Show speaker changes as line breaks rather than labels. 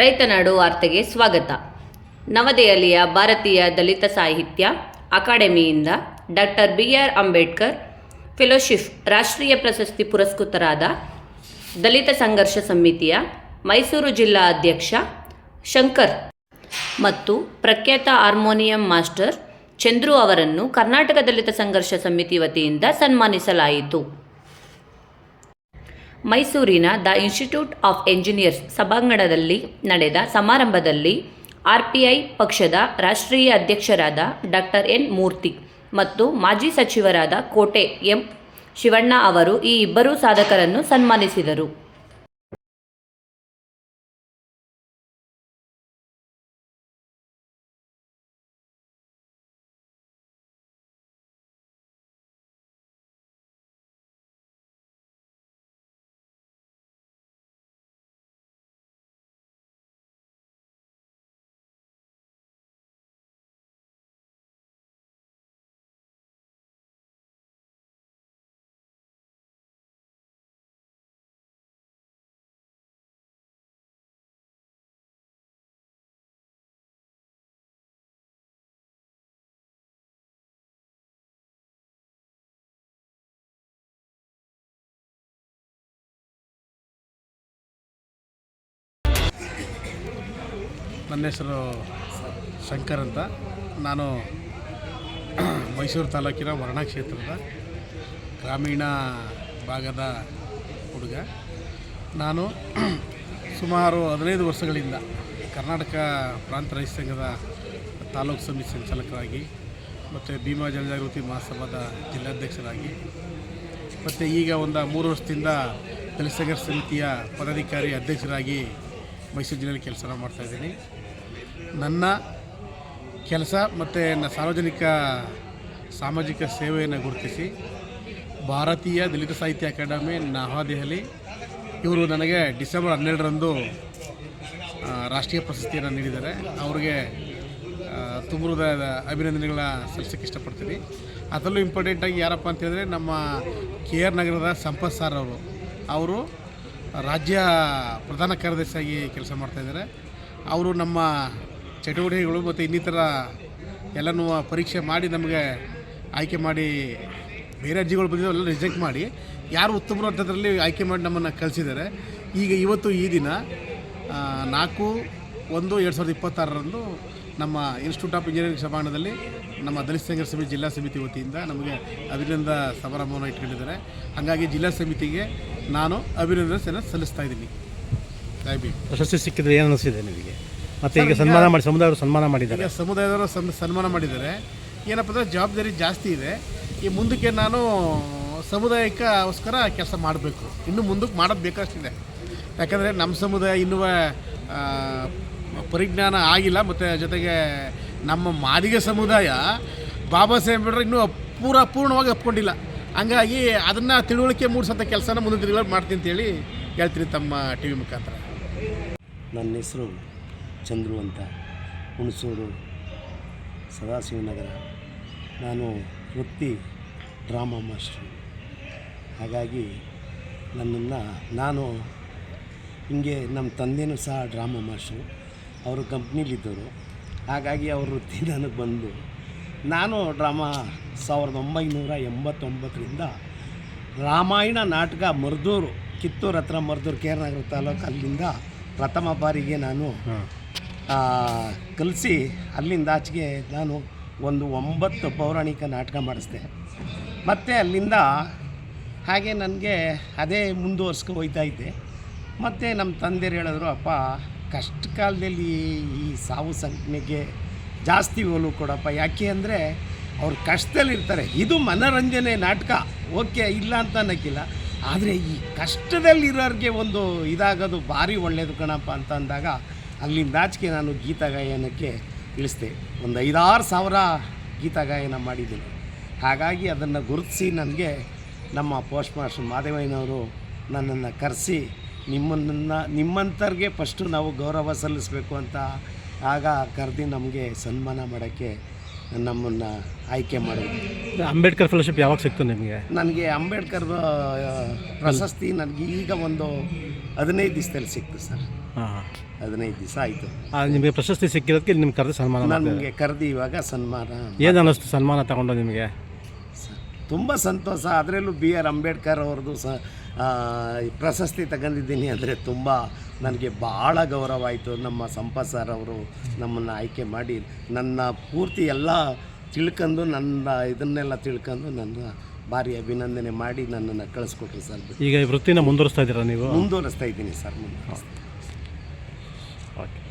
ರೈತನಾಡು ವಾರ್ತೆಗೆ ಸ್ವಾಗತ. ನವದೆಹಲಿಯ ಭಾರತೀಯ ದಲಿತ ಸಾಹಿತ್ಯ ಅಕಾಡೆಮಿಯಿಂದ doctor B R Ambedkar, fellowship ರಾಷ್ಟ್ರೀಯ ಪ್ರಶಸ್ತಿ ಪುರಸ್ಕೃತರಾದ ದಲಿತ ಸಂಘರ್ಷ ಸಮಿತಿಯ ಮೈಸೂರು ಜಿಲ್ಲಾ ಅಧ್ಯಕ್ಷ ಶಂಕರ್ ಮತ್ತು ಪ್ರಖ್ಯಾತ ಹಾರ್ಮೋನಿಯಂ ಮಾಸ್ಟರ್ ಚಂದ್ರು ಅವರನ್ನು ಕರ್ನಾಟಕ ದಲಿತ ಸಂಘರ್ಷ ಸಮಿತಿ ವತಿಯಿಂದ ಸನ್ಮಾನಿಸಲಾಯಿತು. ಮೈಸೂರಿನ ದ ಇನ್ಸ್ಟಿಟ್ಯೂಟ್ ಆಫ್ ಎಂಜಿನಿಯರ್ಸ್ ಸಭಾಂಗಣದಲ್ಲಿ ನಡೆದ ಸಮಾರಂಭದಲ್ಲಿ ಆರ್ಪಿಐ ಪಕ್ಷದ ರಾಷ್ಟ್ರೀಯ ಅಧ್ಯಕ್ಷರಾದ ಡಾಕ್ಟರ್ ಎನ್ ಮೂರ್ತಿ ಮತ್ತು ಮಾಜಿ ಸಚಿವರಾದ ಕೋಟೆ ಎಂ ಶಿವಣ್ಣ ಅವರು ಈ ಇಬ್ಬರೂ ಸಾಧಕರನ್ನು ಸನ್ಮಾನಿಸಿದರು.
ನನ್ನ ಹೆಸರು ಶಂಕರ್ ಅಂತ. ನಾನು ಮೈಸೂರು ತಾಲೂಕಿನ ವರ್ಣ ಕ್ಷೇತ್ರದ ಗ್ರಾಮೀಣ ಭಾಗದ ಹುಡುಗ. ನಾನು ಸುಮಾರು ಹದಿನೈದು ವರ್ಷಗಳಿಂದ ಕರ್ನಾಟಕ ಪ್ರಾಂತ ರೈತ ಸಂಘದ ತಾಲೂಕು ಸಮಿತಿ ಸಂಚಾಲಕರಾಗಿ ಮತ್ತು ಭೀಮಾ ಜನಜಾಗೃತಿ ಮಹಾಸಭಾದ ಜಿಲ್ಲಾಧ್ಯಕ್ಷರಾಗಿ ಮತ್ತು ಈಗ ಒಂದು ಮೂರು ವರ್ಷದಿಂದ ದಲಿತ ಸಂಘರ್ಷ ಸಮಿತಿಯ ಪದಾಧಿಕಾರಿ ಅಧ್ಯಕ್ಷರಾಗಿ ಮೈಸೂರು ಜಿಲ್ಲೆಯಲ್ಲಿ ಕೆಲಸ ಮಾಡ್ತಾಯಿದ್ದೀನಿ ನನ್ನ ಕೆಲಸ ಮತ್ತು ನನ್ನ ಸಾರ್ವಜನಿಕ ಸಾಮಾಜಿಕ ಸೇವೆಯನ್ನು ಗುರುತಿಸಿ ಭಾರತೀಯ ದಲಿತ ಸಾಹಿತ್ಯ ಅಕಾಡೆಮಿ ನವದೆಹಲಿ. ಇವರು ನನಗೆ ಡಿಸೆಂಬರ್ ಹನ್ನೆರಡರಂದು ರಾಷ್ಟ್ರೀಯ ಪ್ರಶಸ್ತಿಯನ್ನು ನೀಡಿದ್ದಾರೆ. ಅವರಿಗೆ ಆ, ತುಂಬ ಹೃದಯದ ಅಭಿನಂದನೆಗಳ ಸಲ್ಲಿಸೋಕ್ಕೆ ಇಷ್ಟಪಡ್ತೀನಿ. ಅದರಲ್ಲೂ ಇಂಪಾರ್ಟೆಂಟಾಗಿ ಯಾರಪ್ಪ ಅಂತ ಹೇಳಿದ್ರೆ ನಮ್ಮ ಕೆ ಆರ್ ನಗರದ ಸಂಪತ್ ಸಾರ್ ಅವರು. ಅವರು ರಾಜ್ಯ ಪ್ರಧಾನ ಕಾರ್ಯದರ್ಶಿಯಾಗಿ ಕೆಲಸ ಮಾಡ್ತಾಯಿದ್ದಾರೆ ಅವರು ನಮ್ಮ ಚಟುವಟಿಕೆಗಳು ಮತ್ತು ಇನ್ನಿತರ ಎಲ್ಲನೂ ಪರೀಕ್ಷೆ ಮಾಡಿ ನಮಗೆ ಆಯ್ಕೆ ಮಾಡಿ ಬೇರೆ ಅರ್ಜಿಗಳು ಬಂದಿದ್ದು ಎಲ್ಲ ರಿಜೆಕ್ಟ್ ಮಾಡಿ. ಯಾರು ಉತ್ತಮರು ಅಂಥದ್ರಲ್ಲಿ ಆಯ್ಕೆ ಮಾಡಿ ನಮ್ಮನ್ನು ಕಳಿಸಿದ್ದಾರೆ. ಈಗ ಇವತ್ತು ಈ ದಿನ ನಾಲ್ಕು, ಒಂದು, ಎರಡು ಸಾವಿರದ ಇಪ್ಪತ್ತಾರರಂದು ನಮ್ಮ ಇನ್ಸ್ಟಿಟ್ಯೂಟ್ ಆಫ್ ಇಂಜಿನಿಯರಿಂಗ್ ಸಭಾಂಗಣದಲ್ಲಿ ನಮ್ಮ ದಲಿತ ಸಂಘರ್ಷ ಸಮಿತಿ, ಜಿಲ್ಲಾ ಸಮಿತಿ ವತಿಯಿಂದ ನಮಗೆ ಅಭಿನಂದ ಸಮಾರಂಭವನ್ನು ಇಟ್ಕೊಂಡಿದ್ದಾರೆ. ಹಾಗಾಗಿ ಜಿಲ್ಲಾ ಸಮಿತಿಗೆ ನಾನು ಅಭಿನಂದನೆ ಸಲ್ಲಿಸ್ತಾ ಇದ್ದೀನಿ.
ಪ್ರಶಸ್ತಿ ಸಿಕ್ಕಿದ್ರೆ ಏನು ಅನಿಸಿದೆ ನಿಮಗೆ? ಮತ್ತೆ ಈಗ ಸನ್ಮಾನ ಮಾಡಿ ಸಮುದಾಯವರು ಸನ್ಮಾನ ಮಾಡಿದ್ದಾರೆ.
ಈಗ ಸಮುದಾಯದವರು ಸನ್ ಸನ್ಮಾನ ಮಾಡಿದ್ದಾರೆ. ಏನಪ್ಪ ಅಂದರೆ ಜವಾಬ್ದಾರಿ ಜಾಸ್ತಿ ಇದೆ. ಈ ಮುಂದಕ್ಕೆ ನಾನು ಸಮುದಾಯಕ್ಕೋಸ್ಕರ ಕೆಲಸ ಮಾಡಬೇಕು. ಇನ್ನು ಮುಂದಕ್ಕೆ ಮಾಡೋದು ಬೇಕಷ್ಟಿದೆ ಯಾಕಂದರೆ ನಮ್ಮ ಸಮುದಾಯ ಇನ್ನೂ ಪರಿಜ್ಞಾನ ಆಗಿಲ್ಲ. ಮತ್ತು ಜೊತೆಗೆ ನಮ್ಮ ಮಾದಿಗ ಸಮುದಾಯ ಬಾಬಾ ಸಾಹೇಬ್ ಅಂಬೇಡ್ಕರ್ ಇನ್ನೂ ಪೂರ ಪೂರ್ಣವಾಗಿ ಒಪ್ಕೊಂಡಿಲ್ಲ. ಹಂಗಾಗಿ ಅದನ್ನು ತಿಳುವಳಿಕೆ ಮೂಡಿಸೋಂಥ ಕೆಲಸನ ಮುಂದಿನ ದಿನಗಳಲ್ಲಿ ಮಾಡ್ತೀನಿ ಅಂತೇಳಿ ಹೇಳ್ತೀನಿ ತಮ್ಮ ಟಿ ವಿ ಮುಖಾಂತರ.
ನನ್ನ ಹೆಸರು ಚಂದ್ರು ಅಂತ ಹುಣಸೂರು ಸದಾಶಿವನಗರ ನಾನು ವೃತ್ತಿ ಡ್ರಾಮಾ ಮಾಸ್ಟ್ರು. ಹಾಗಾಗಿ ನನ್ನನ್ನು ನಾನು ಹಿಂಗೆ ನಮ್ಮ ತಂದೆಯೂ ಸಹ ಡ್ರಾಮಾ ಮಾಸ್ಟ್ರು. ಅವರು ಕಂಪ್ನೀಲಿದ್ದರು ಹಾಗಾಗಿ ಅವ್ರ ವೃತ್ತಿ ನನಗೆ ಬಂದು ನಾನು ಡ್ರಾಮಾ ಸಾವಿರದ ಒಂಬೈನೂರ ಎಂಬತ್ತೊಂಬತ್ತರಿಂದ ರಾಮಾಯಣ ನಾಟಕ ಮರ್ದೂರು ಕಿತ್ತೂರು ಹತ್ರ ಮರ್ದೂರು ಕೇರನಗರ ತಾಲೂಕು ಅಲ್ಲಿಂದ ಪ್ರಥಮ ಬಾರಿಗೆ ನಾನು ಕಲಿಸಿ ಅಲ್ಲಿಂದ ಆಚೆಗೆ ನಾನು ಒಂದು ಒಂಬತ್ತು ಪೌರಾಣಿಕ ನಾಟಕ ಮಾಡಿಸ್ದೆ. ಮತ್ತು ಅಲ್ಲಿಂದ ಹಾಗೆ ನನಗೆ ಅದೇ ಮುಂದುವರ್ಸ್ಕೊ ಹೋಯ್ತಾ ಇದ್ದೆ. ಮತ್ತು ನಮ್ಮ ತಂದೆಯರು ಹೇಳಿದ್ರು, ಅಪ್ಪ ಕಷ್ಟ ಕಾಲದಲ್ಲಿ ಈ ಸಾವು ಸಂಖ್ಯೆಗೆ ಜಾಸ್ತಿ ಒಲವು ಕೊಡಪ್ಪ. ಯಾಕೆ ಅಂದರೆ ಅವ್ರು ಕಷ್ಟದಲ್ಲಿರ್ತಾರೆ ಇದು ಮನೋರಂಜನೆ ನಾಟಕ. ಓಕೆ, ಇಲ್ಲ ಅಂತ ಅನ್ನೋಕ್ಕಿಲ್ಲ. ಆದರೆ ಈ ಕಷ್ಟದಲ್ಲಿರೋರಿಗೆ ಒಂದು ಇದಾಗೋದು ಭಾರಿ ಒಳ್ಳೆಯದು ಕಣಪ್ಪ ಅಂತ ಅಂದಾಗ ಅಲ್ಲಿಂದಾಚೆಗೆ ನಾನು ಗೀತ ಗಾಯನಕ್ಕೆ ಇಳಿಸಿದೆ. ಒಂದು ಐದಾರು ಸಾವಿರ ಗೀತ ಗಾಯನ ಮಾಡಿದ್ದೀನಿ. ಹಾಗಾಗಿ ಅದನ್ನು ಗುರುತಿಸಿ ನನಗೆ ನಮ್ಮ ಪೋಸ್ಟ್ ಮಾಸ್ಟರ್ ಮಾದೇವಯ್ಯನವರು ನನ್ನನ್ನು ಕರೆಸಿ, ನಿಮ್ಮನ್ನು ನಿಮ್ಮಂಥವ್ರಿಗೆ ಫಸ್ಟು ನಾವು ಗೌರವ ಸಲ್ಲಿಸಬೇಕು ಅಂತ ಆಗ ಕರೆದು ನಮಗೆ ಸನ್ಮಾನ ಮಾಡೋಕ್ಕೆ ನಮ್ಮನ್ನು ಆಯ್ಕೆ ಮಾಡಿದ್ರು.
ಅಂಬೇಡ್ಕರ್ ಫೆಲೋಶಿಪ್ ಯಾವಾಗ ಸಿಕ್ತು ನಿಮಗೆ?
ನನಗೆ ಅಂಬೇಡ್ಕರ್ ಪ್ರಶಸ್ತಿ ನನಗೆ ಈಗ ಒಂದು ಹದಿನೈದು ದಿವಸದಲ್ಲಿ ಸಿಕ್ತು ಸರ್. ಹದಿನೈದು ದಿವಸ ಆಯಿತು.
ನಿಮಗೆ ಪ್ರಶಸ್ತಿ ಸಿಕ್ಕಿರೋದಕ್ಕೆ ನಿಮ್ಗೆ ಕರೆದು ಸನ್ಮಾನ
ನನಗೆ ಕರೆದು ಇವಾಗ ಸನ್ಮಾನ
ಏನು ಅನ್ನಿಸ್ತು ಸನ್ಮಾನ ತಗೊಂಡು ನಿಮಗೆ?
ತುಂಬ ಸಂತೋಷ. ಅದರಲ್ಲೂ ಬಿ ಆರ್ ಅಂಬೇಡ್ಕರ್ ಅವ್ರದ್ದು ಸಹ ಪ್ರಶಸ್ತಿ ತಗೊಂಡಿದ್ದೀನಿ ಅಂದರೆ ತುಂಬ ನನಗೆ ಭಾಳ ಗೌರವ ಆಯಿತು. ನಮ್ಮ ಸಂಪ ಸರ್ ಅವರು ನಮ್ಮನ್ನು ಆಯ್ಕೆ ಮಾಡಿ ನನ್ನ ಪೂರ್ತಿ ಎಲ್ಲ ತಿಳ್ಕೊಂಡು ನನ್ನ ಇದನ್ನೆಲ್ಲ ತಿಳ್ಕೊಂಡು ನನ್ನ ಭಾರಿ ಅಭಿನಂದನೆ ಮಾಡಿ ನನ್ನನ್ನು ಕಳಿಸ್ಕೊಟ್ರು ಸರ್.
ಈಗ ಈ ವೃತ್ತಿನ ಮುಂದುವರಿಸ್ತಾ ಇದ್ದೀರಾ ನೀವು?
ಮುಂದುವರಿಸ್ತಾ ಇದ್ದೀನಿ ಸರ್ ಮುಂದುವರಿಸ್ತಾ